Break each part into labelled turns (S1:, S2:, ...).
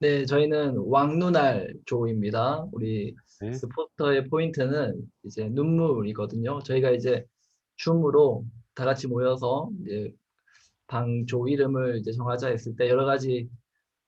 S1: 네, 저희는 왕눈알 조입니다. 우리
S2: 네.
S1: 그 포스터의 포인트는 이제 눈물이거든요. 저희가 이제 줌으로 다 같이 모여서 이제 방조 이름을 이제 정하자 했을 때 여러 가지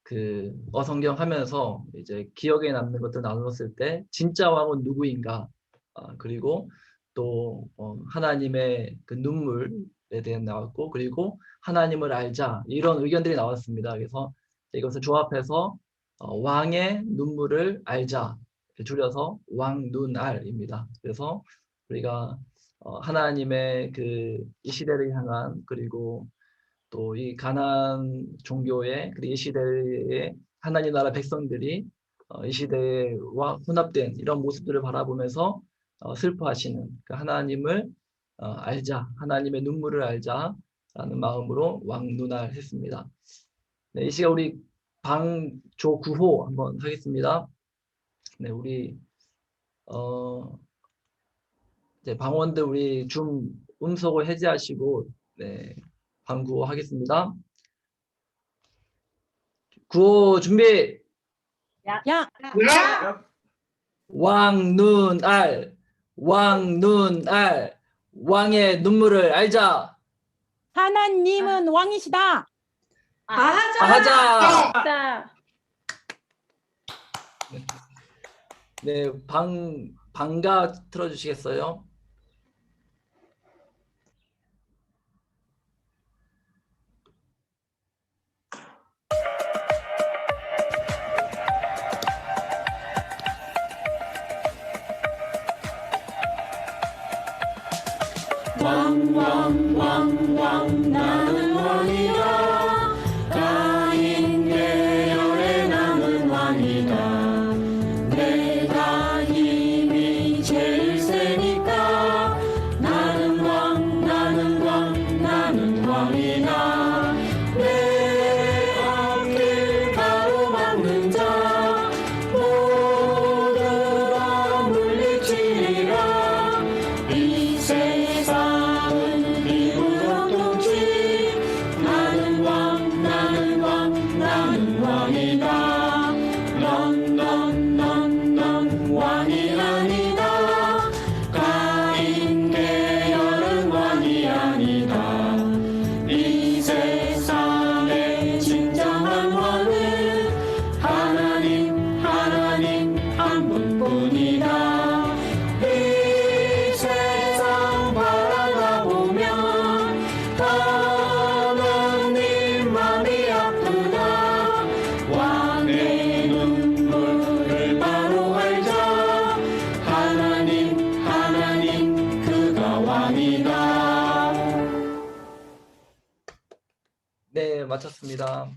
S1: 그 어성경 하면서 이제 기억에 남는 것들 나눴을 때 진짜 왕은 누구인가 아, 그리고 또 어, 하나님의 그 눈물에 대해 나왔고 그리고 하나님을 알자 이런 의견들이 나왔습니다. 그래서 이것을 조합해서 어, 왕의 눈물을 알자 줄여서 왕눈알입니다. 그래서 우리가 어, 하나님의 그 이 시대를 향한 그리고 또 이 가난 종교의 그리고 이 시대의 하나님 나라 백성들이 어, 이 시대와 혼합된 이런 모습들을 바라보면서 어, 슬퍼하시는 그 하나님을 어, 알자 하나님의 눈물을 알자라는 마음으로 왕눈알 했습니다. 네, 이 시간 우리 방조 9호 한번 하겠습니다. 네, 우리 어 이제 방원들 우리 줌 음소거 해제하시고 네, 방구호 하겠습니다. 구호 준비.
S3: 야,
S1: 왕눈알 왕눈알 왕의 눈물을 알자.
S3: 하나님은 왕이시다.
S4: 하자.
S1: 하자. 네, 방 방가 틀어주시겠어요?
S4: 왕 왕왕왕 왕이다
S1: 네, 마쳤습니다.